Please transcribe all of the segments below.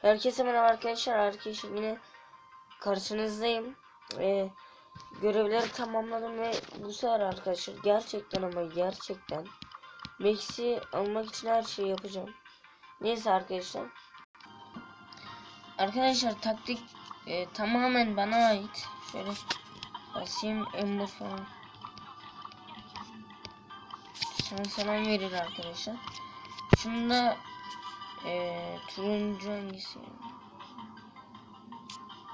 Herkese merhaba arkadaşlar. Arkadaşlar yine karşınızdayım. Ee, görevleri tamamladım ve bu sefer arkadaşlar gerçekten ama gerçekten Max'i almak için her şeyi yapacağım. Neyse arkadaşlar. Arkadaşlar taktik e, tamamen bana ait. Şöyle basayım ember falan. Şans falan verir arkadaşlar. Şunu da ee, turuncu hangisi?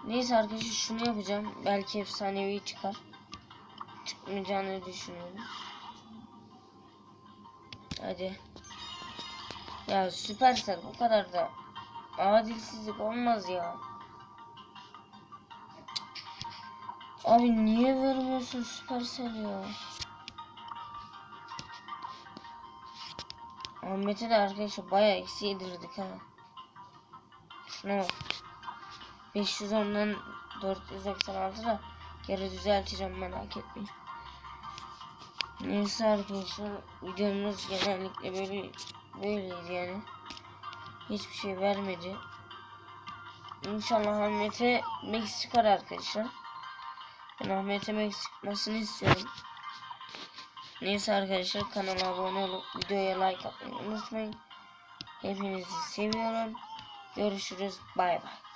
Neyse arkadaşlar şunu yapacağım. Belki efsanevi çıkar. Çıkmayacağını düşünüyorum. Hadi. Ya süpersel bu kadar da adilsizlik olmaz ya. Abi niye vermiyorsun süpersel ya? Ahmet'e de arkadaşlar bayağı eksi yedirdik ha. Şuna bak. 510'dan 496 da geri düzelteceğim merak etmeyin. Neyse arkadaşlar videomuz genellikle böyle böyleydi yani. Hiçbir şey vermedi. İnşallah Ahmet'e çıkar arkadaşlar. Ben Ahmet'e Max çıkmasını istiyorum. Neyse arkadaşlar kanala abone olup videoya like atmayı unutmayın. Hepinizi seviyorum. Görüşürüz. Bay bay.